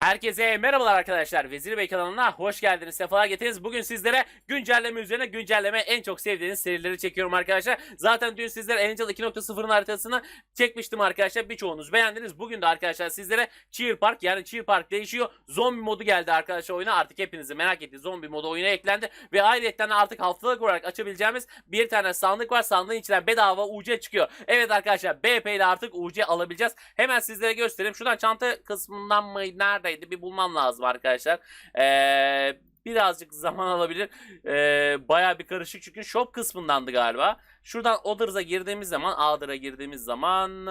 Herkese merhabalar arkadaşlar. Vezir Bey kanalına hoş geldiniz. Sefalar getirdiniz. Bugün sizlere güncelleme üzerine güncelleme en çok sevdiğiniz serileri çekiyorum arkadaşlar. Zaten dün sizlere Angel 2.0'ın haritasını çekmiştim arkadaşlar. Birçoğunuz beğendiniz. Bugün de arkadaşlar sizlere Cheer Park yani Cheer Park değişiyor. Zombi modu geldi arkadaşlar oyuna. Artık hepinizi merak ettiği zombi modu oyuna eklendi. Ve ayrıca artık haftalık olarak açabileceğimiz bir tane sandık var. Sandığın içinden bedava UC çıkıyor. Evet arkadaşlar BP ile artık UC alabileceğiz. Hemen sizlere göstereyim. Şuradan çanta kısmından mı neredeydi bir bulmam lazım arkadaşlar. Ee, birazcık zaman alabilir. Ee, Baya bir karışık çünkü shop kısmındandı galiba. Şuradan Others'a girdiğimiz zaman, Other'a girdiğimiz zaman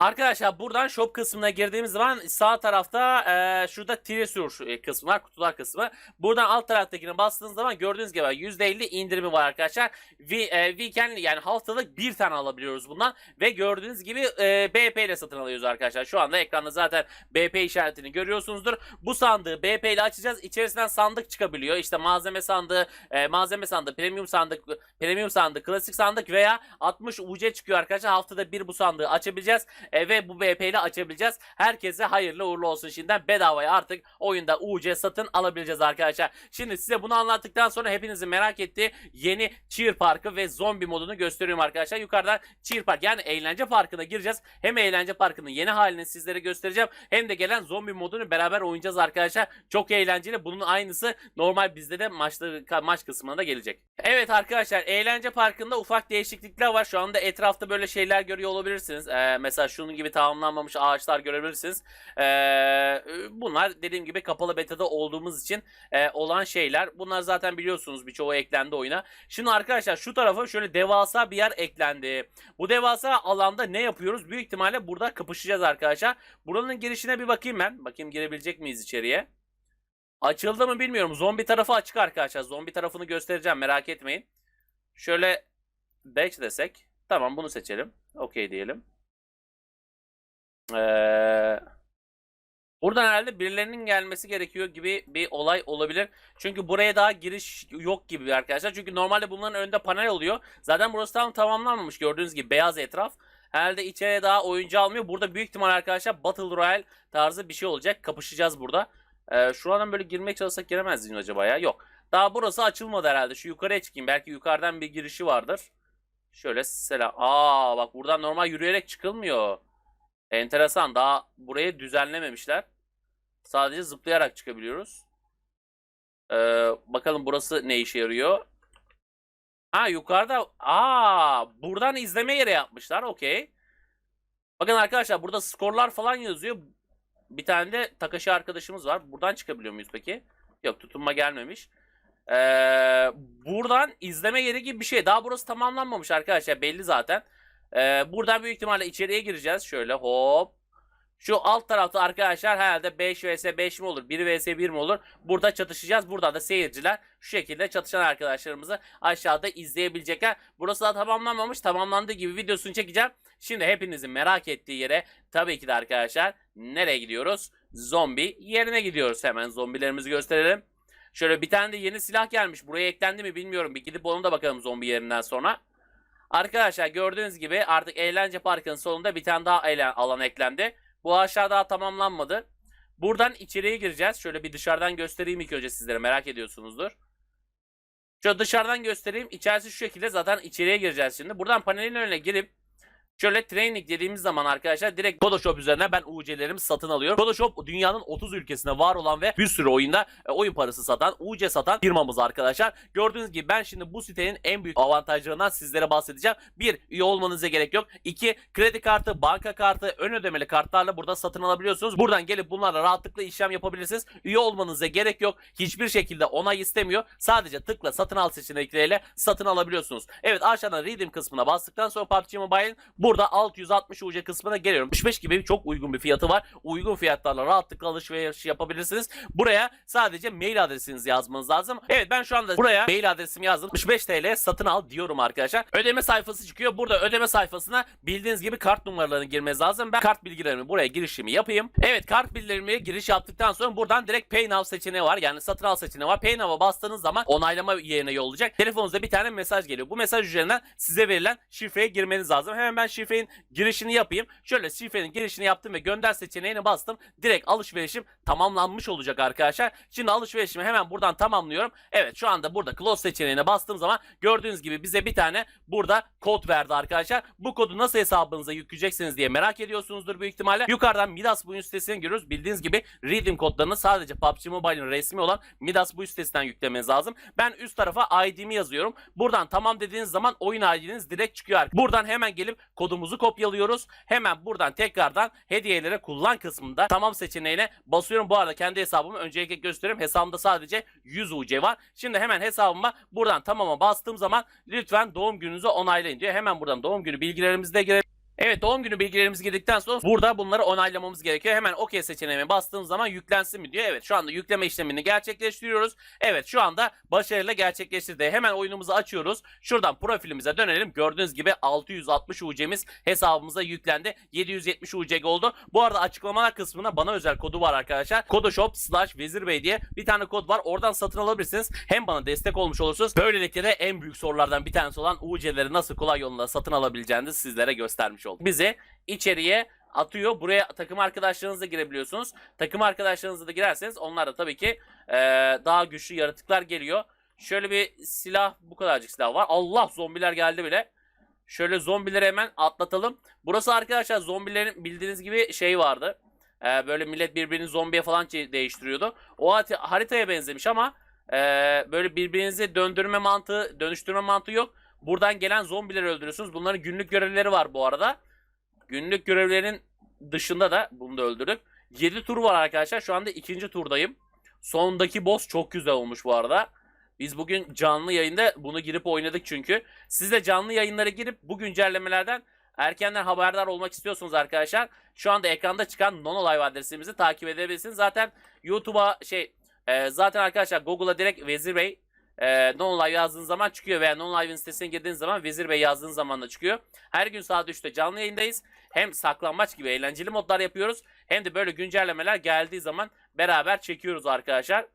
Arkadaşlar buradan shop kısmına girdiğimiz zaman sağ tarafta e, şurada Tresur kısmı var, kutular kısmı. Buradan alt taraftakine bastığınız zaman gördüğünüz gibi %50 indirimi var arkadaşlar. We, e, weekend yani haftalık bir tane alabiliyoruz bundan ve gördüğünüz gibi e, BP ile satın alıyoruz arkadaşlar. Şu anda ekranda zaten BP işaretini görüyorsunuzdur. Bu sandığı BP ile açacağız. İçerisinden sandık çıkabiliyor. İşte malzeme sandığı, e, malzeme sandığı, premium sandık, premium sandık, klasik sandık veya 60 UC çıkıyor arkadaşlar. Haftada bir bu sandığı açabileceğiz. E, ve bu BP ile açabileceğiz. Herkese hayırlı uğurlu olsun şimdiden bedavaya artık oyunda UC satın alabileceğiz arkadaşlar. Şimdi size bunu anlattıktan sonra hepinizin merak ettiği yeni Cheer Parkı ve zombi modunu gösteriyorum arkadaşlar. Yukarıdan Cheer Park yani eğlence parkına gireceğiz. Hem eğlence parkının yeni halini sizlere göstereceğim hem de gelen zombi modunu beraber oynayacağız arkadaşlar. Çok eğlenceli. Bunun aynısı normal bizde de maçta, maç kısmına da gelecek. Evet arkadaşlar eğlence parkında ufak değişiklikler var. Şu anda etrafta böyle şeyler görüyor olabilirsiniz. Ee, mesela şunun gibi tamamlanmamış ağaçlar görebilirsiniz. Ee, bunlar dediğim gibi kapalı beta'da olduğumuz için e, olan şeyler. Bunlar zaten biliyorsunuz birçoğu eklendi oyuna. Şimdi arkadaşlar şu tarafa şöyle devasa bir yer eklendi. Bu devasa alanda ne yapıyoruz? Büyük ihtimalle burada kapışacağız arkadaşlar. Buranın girişine bir bakayım ben. Bakayım girebilecek miyiz içeriye? Açıldı mı bilmiyorum. Zombi tarafı açık arkadaşlar. Zombi tarafını göstereceğim merak etmeyin. Şöyle 5 desek. Tamam bunu seçelim. Okey diyelim. Ee, buradan herhalde birilerinin gelmesi gerekiyor gibi bir olay olabilir. Çünkü buraya daha giriş yok gibi arkadaşlar. Çünkü normalde bunların önünde panel oluyor. Zaten burası tam tamamlanmamış. Gördüğünüz gibi beyaz etraf. Herhalde içeriye daha oyuncu almıyor. Burada büyük ihtimal arkadaşlar Battle Royale tarzı bir şey olacak. Kapışacağız burada. Ee, şuradan böyle girmeye çalışsak giremez miyim acaba ya? Yok. Daha burası açılmadı herhalde. Şu yukarıya çıkayım. Belki yukarıdan bir girişi vardır. Şöyle selam. Aa bak buradan normal yürüyerek çıkılmıyor. Enteresan. Daha burayı düzenlememişler. Sadece zıplayarak çıkabiliyoruz. Ee, bakalım burası ne işe yarıyor. Ha yukarıda. Aa buradan izleme yeri yapmışlar. Okey. Bakın arkadaşlar burada skorlar falan yazıyor. Bir tane de Takashi arkadaşımız var. Buradan çıkabiliyor muyuz peki? Yok tutunma gelmemiş. Ee, buradan izleme yeri gibi bir şey. Daha burası tamamlanmamış arkadaşlar. Belli zaten. Ee, buradan büyük ihtimalle içeriye gireceğiz. Şöyle hop. Şu alt tarafta arkadaşlar herhalde 5 vs 5 mi olur? 1 vs 1 mi olur? Burada çatışacağız. Burada da seyirciler şu şekilde çatışan arkadaşlarımızı aşağıda izleyebilecekler. Burası da tamamlanmamış. Tamamlandığı gibi videosunu çekeceğim. Şimdi hepinizin merak ettiği yere tabii ki de arkadaşlar nereye gidiyoruz? Zombi yerine gidiyoruz. Hemen zombilerimizi gösterelim. Şöyle bir tane de yeni silah gelmiş. Buraya eklendi mi bilmiyorum. Bir gidip onu da bakalım zombi yerinden sonra. Arkadaşlar gördüğünüz gibi artık eğlence parkının sonunda bir tane daha eğlen alan eklendi. Bu ağaçlar daha tamamlanmadı. Buradan içeriye gireceğiz. Şöyle bir dışarıdan göstereyim ilk önce sizlere merak ediyorsunuzdur. Şöyle dışarıdan göstereyim. İçerisi şu şekilde zaten içeriye gireceğiz şimdi. Buradan panelin önüne girip Şöyle training dediğimiz zaman arkadaşlar direkt Photoshop üzerine ben UC'lerimi satın alıyorum. Photoshop dünyanın 30 ülkesinde var olan ve bir sürü oyunda e, oyun parası satan, UC satan firmamız arkadaşlar. Gördüğünüz gibi ben şimdi bu sitenin en büyük avantajlarından sizlere bahsedeceğim. Bir, üye olmanıza gerek yok. İki, kredi kartı, banka kartı, ön ödemeli kartlarla burada satın alabiliyorsunuz. Buradan gelip bunlarla rahatlıkla işlem yapabilirsiniz. Üye olmanıza gerek yok. Hiçbir şekilde onay istemiyor. Sadece tıkla satın al seçenekleriyle satın alabiliyorsunuz. Evet aşağıdan redeem kısmına bastıktan sonra PUBG Mobile'in Burada 660 UC kısmına geliyorum. 65 gibi çok uygun bir fiyatı var. Uygun fiyatlarla rahatlıkla alışveriş yapabilirsiniz. Buraya sadece mail adresinizi yazmanız lazım. Evet ben şu anda buraya mail adresimi yazdım. 65 TL satın al diyorum arkadaşlar. Ödeme sayfası çıkıyor. Burada ödeme sayfasına bildiğiniz gibi kart numaralarını girmeniz lazım. Ben kart bilgilerimi buraya girişimi yapayım. Evet kart bilgilerimi giriş yaptıktan sonra buradan direkt Pay seçeneği var. Yani satın al seçeneği var. Pay bastığınız zaman onaylama yerine yollayacak. Telefonunuzda bir tane mesaj geliyor. Bu mesaj üzerinden size verilen şifreye girmeniz lazım. Hemen ben şifrenin girişini yapayım. Şöyle şifrenin girişini yaptım ve gönder seçeneğine bastım. Direkt alışverişim tamamlanmış olacak arkadaşlar. Şimdi alışverişimi hemen buradan tamamlıyorum. Evet şu anda burada close seçeneğine bastığım zaman gördüğünüz gibi bize bir tane burada kod verdi arkadaşlar. Bu kodu nasıl hesabınıza yükleyeceksiniz diye merak ediyorsunuzdur büyük ihtimalle. Yukarıdan Midas bu sitesine giriyoruz. Bildiğiniz gibi redeem kodlarını sadece PUBG Mobile'ın resmi olan Midas bu sitesinden yüklemeniz lazım. Ben üst tarafa ID'mi yazıyorum. Buradan tamam dediğiniz zaman oyun ID'niz direkt çıkıyor. Buradan hemen gelip kodumuzu kopyalıyoruz. Hemen buradan tekrardan hediyelere kullan kısmında tamam seçeneğine basıyorum. Bu arada kendi hesabımı öncelikle gösteriyorum. Hesabımda sadece 100 UC var. Şimdi hemen hesabıma buradan tamama bastığım zaman lütfen doğum gününüzü onaylayın diyor. Hemen buradan doğum günü bilgilerimizi de girelim. Evet doğum günü bilgilerimiz girdikten sonra burada bunları onaylamamız gerekiyor. Hemen OK seçeneğine bastığım zaman yüklensin mi diyor. Evet şu anda yükleme işlemini gerçekleştiriyoruz. Evet şu anda başarıyla gerçekleştirdi. Hemen oyunumuzu açıyoruz. Şuradan profilimize dönelim. Gördüğünüz gibi 660 UC'miz hesabımıza yüklendi. 770 UC oldu. Bu arada açıklamalar kısmına bana özel kodu var arkadaşlar. Kodoshop slash Vezir Bey diye bir tane kod var. Oradan satın alabilirsiniz. Hem bana destek olmuş olursunuz. Böylelikle de en büyük sorulardan bir tanesi olan UC'leri nasıl kolay yolunda satın alabileceğinizi sizlere göstermiş olduk. Bizi içeriye atıyor. Buraya takım arkadaşlarınızla girebiliyorsunuz. Takım arkadaşlarınızla da girerseniz onlar da tabii ki eee, daha güçlü yaratıklar geliyor. Şöyle bir silah bu kadarcık silah var. Allah zombiler geldi bile. Şöyle zombileri hemen atlatalım. Burası arkadaşlar zombilerin bildiğiniz gibi şey vardı. Eee, böyle millet birbirini zombiye falan değiştiriyordu. O haritaya benzemiş ama eee, böyle birbirinizi döndürme mantığı, dönüştürme mantığı yok. Buradan gelen zombileri öldürüyorsunuz. Bunların günlük görevleri var bu arada. Günlük görevlerin dışında da bunu da öldürdük. 7 tur var arkadaşlar. Şu anda ikinci turdayım. Sondaki boss çok güzel olmuş bu arada. Biz bugün canlı yayında bunu girip oynadık çünkü. Siz de canlı yayınlara girip bu güncellemelerden erkenden haberdar olmak istiyorsunuz arkadaşlar. Şu anda ekranda çıkan Nono Live adresimizi takip edebilirsiniz. Zaten YouTube'a şey e, zaten arkadaşlar Google'a direkt Vezir Bey e, Nono Live yazdığınız zaman çıkıyor veya Nono Live'in sitesine girdiğiniz zaman Vezir Bey yazdığınız zaman da çıkıyor. Her gün saat 3'te canlı yayındayız. Hem saklambaç gibi eğlenceli modlar yapıyoruz. Hem de böyle güncellemeler geldiği zaman beraber çekiyoruz arkadaşlar.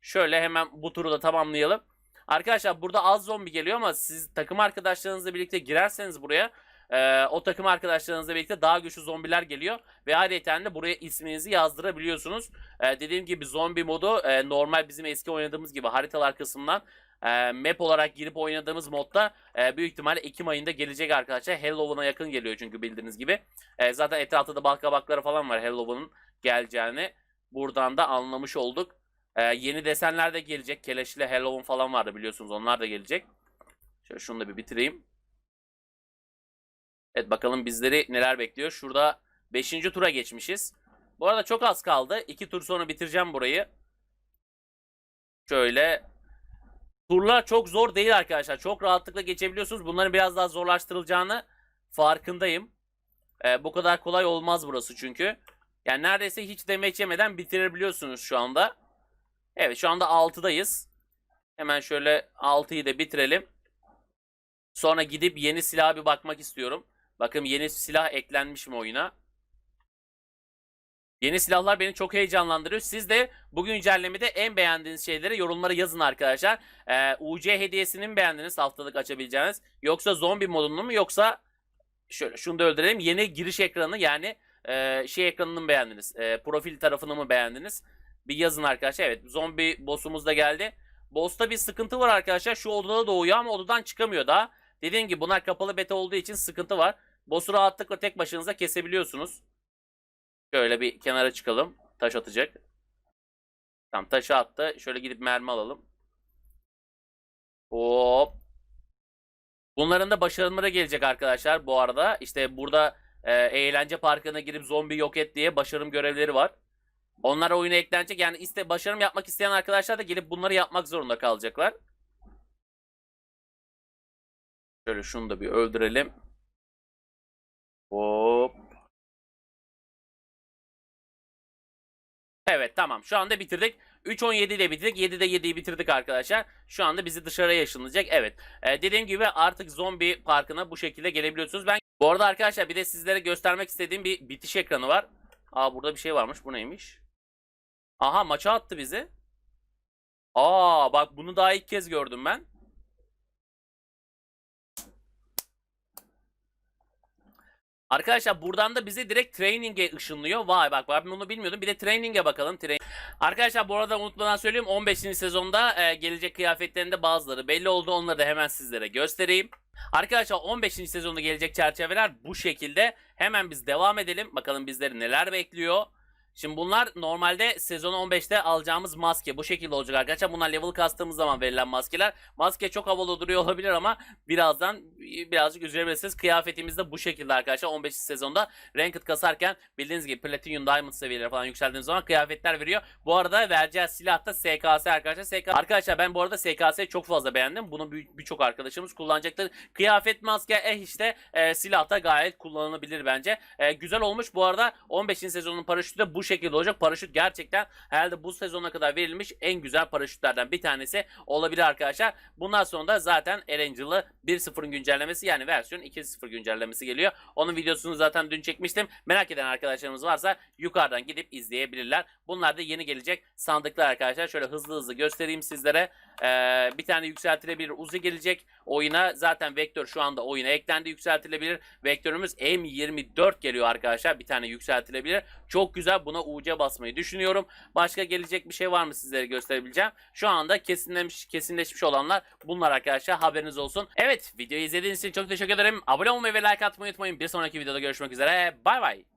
Şöyle hemen bu turu da tamamlayalım. Arkadaşlar burada az zombi geliyor ama siz takım arkadaşlarınızla birlikte girerseniz buraya e, o takım arkadaşlarınızla birlikte daha güçlü zombiler geliyor. Ve ayrıca de buraya isminizi yazdırabiliyorsunuz. E, dediğim gibi zombi modu e, normal bizim eski oynadığımız gibi haritalar kısmından e, map olarak girip oynadığımız modda e, büyük ihtimalle Ekim ayında gelecek arkadaşlar. Halloween'a yakın geliyor çünkü bildiğiniz gibi. E, zaten etrafta da balkabakları falan var Halloween'ın geleceğini. Buradan da anlamış olduk. E, yeni desenler de gelecek. Keleş ile Halloween falan vardı biliyorsunuz. Onlar da gelecek. Şöyle şunu da bir bitireyim. Evet bakalım bizleri neler bekliyor. Şurada 5. tura geçmişiz. Bu arada çok az kaldı. 2 tur sonra bitireceğim burayı. Şöyle Turlar çok zor değil arkadaşlar. Çok rahatlıkla geçebiliyorsunuz. Bunların biraz daha zorlaştırılacağını farkındayım. Ee, bu kadar kolay olmaz burası çünkü. Yani neredeyse hiç demeç yemeden bitirebiliyorsunuz şu anda. Evet şu anda 6'dayız. Hemen şöyle 6'yı da bitirelim. Sonra gidip yeni silaha bir bakmak istiyorum. Bakın yeni silah eklenmiş mi oyuna? Yeni silahlar beni çok heyecanlandırıyor. Siz de bu güncellemede en beğendiğiniz şeyleri yorumlara yazın arkadaşlar. Ee, UC hediyesini mi beğendiniz haftalık açabileceğiniz? Yoksa zombi modunu mu yoksa şöyle şunu da öldürelim. Yeni giriş ekranı yani e, şey ekranını mı beğendiniz? E, profil tarafını mı beğendiniz? Bir yazın arkadaşlar. Evet zombi boss'umuz da geldi. Boss'ta bir sıkıntı var arkadaşlar. Şu odada doğuyor ama odadan çıkamıyor daha. Dediğim gibi bunlar kapalı beta olduğu için sıkıntı var. Boss'u rahatlıkla tek başınıza kesebiliyorsunuz. Şöyle bir kenara çıkalım. Taş atacak. Tamam taşı attı. Şöyle gidip mermi alalım. Hop. Bunların da başarımları gelecek arkadaşlar bu arada. İşte burada e, eğlence parkına girip zombi yok et diye başarım görevleri var. Onlar oyuna eklenecek. Yani iste başarım yapmak isteyen arkadaşlar da gelip bunları yapmak zorunda kalacaklar. Şöyle şunu da bir öldürelim. Hop. Evet tamam şu anda bitirdik. 3.17 ile bitirdik. 7'de 7'yi bitirdik arkadaşlar. Şu anda bizi dışarıya yaşanılacak. Evet. Ee, dediğim gibi artık zombi parkına bu şekilde gelebiliyorsunuz. Ben bu arada arkadaşlar bir de sizlere göstermek istediğim bir bitiş ekranı var. Aa burada bir şey varmış. Bu neymiş? Aha maça attı bizi. Aa bak bunu daha ilk kez gördüm ben. Arkadaşlar buradan da bizi direkt training'e ışınlıyor. Vay bak ben bunu bilmiyordum. Bir de training'e bakalım. Train- Arkadaşlar bu arada unutmadan söyleyeyim 15. sezonda e, gelecek kıyafetlerinde bazıları belli oldu. Onları da hemen sizlere göstereyim. Arkadaşlar 15. sezonda gelecek çerçeveler bu şekilde. Hemen biz devam edelim. Bakalım bizleri neler bekliyor. Şimdi bunlar normalde sezon 15'te alacağımız maske. Bu şekilde olacak arkadaşlar. Bunlar level kastığımız zaman verilen maskeler. Maske çok havalı duruyor olabilir ama birazdan birazcık üzerebilirsiniz. Kıyafetimiz de bu şekilde arkadaşlar. 15. sezonda ranked kasarken bildiğiniz gibi Platinum Diamond seviyeleri falan yükseldiğiniz zaman kıyafetler veriyor. Bu arada vereceği silah da SKS arkadaşlar. SK... Arkadaşlar ben bu arada SKS'yi çok fazla beğendim. Bunu bir- birçok arkadaşımız kullanacaktır. Kıyafet maske eh işte e, silah da gayet kullanılabilir bence. E, güzel olmuş. Bu arada 15. sezonun paraşütü de bu şekilde olacak. Paraşüt gerçekten herhalde bu sezona kadar verilmiş en güzel paraşütlerden bir tanesi olabilir arkadaşlar. Bundan sonra da zaten Erangel'ı 1.0'ın güncellemesi yani versiyon 2.0 güncellemesi geliyor. Onun videosunu zaten dün çekmiştim. Merak eden arkadaşlarımız varsa yukarıdan gidip izleyebilirler. Bunlar da yeni gelecek sandıklar arkadaşlar. Şöyle hızlı hızlı göstereyim sizlere. Ee, bir tane yükseltilebilir Uzi gelecek oyuna. Zaten Vektör şu anda oyuna eklendi yükseltilebilir. Vektörümüz M24 geliyor arkadaşlar. Bir tane yükseltilebilir. Çok güzel. Buna UC basmayı düşünüyorum. Başka gelecek bir şey var mı sizlere gösterebileceğim? Şu anda kesinleşmiş, kesinleşmiş olanlar bunlar arkadaşlar. Haberiniz olsun. Evet videoyu izlediğiniz için çok teşekkür ederim. Abone olmayı ve like atmayı unutmayın. Bir sonraki videoda görüşmek üzere. Bay bay.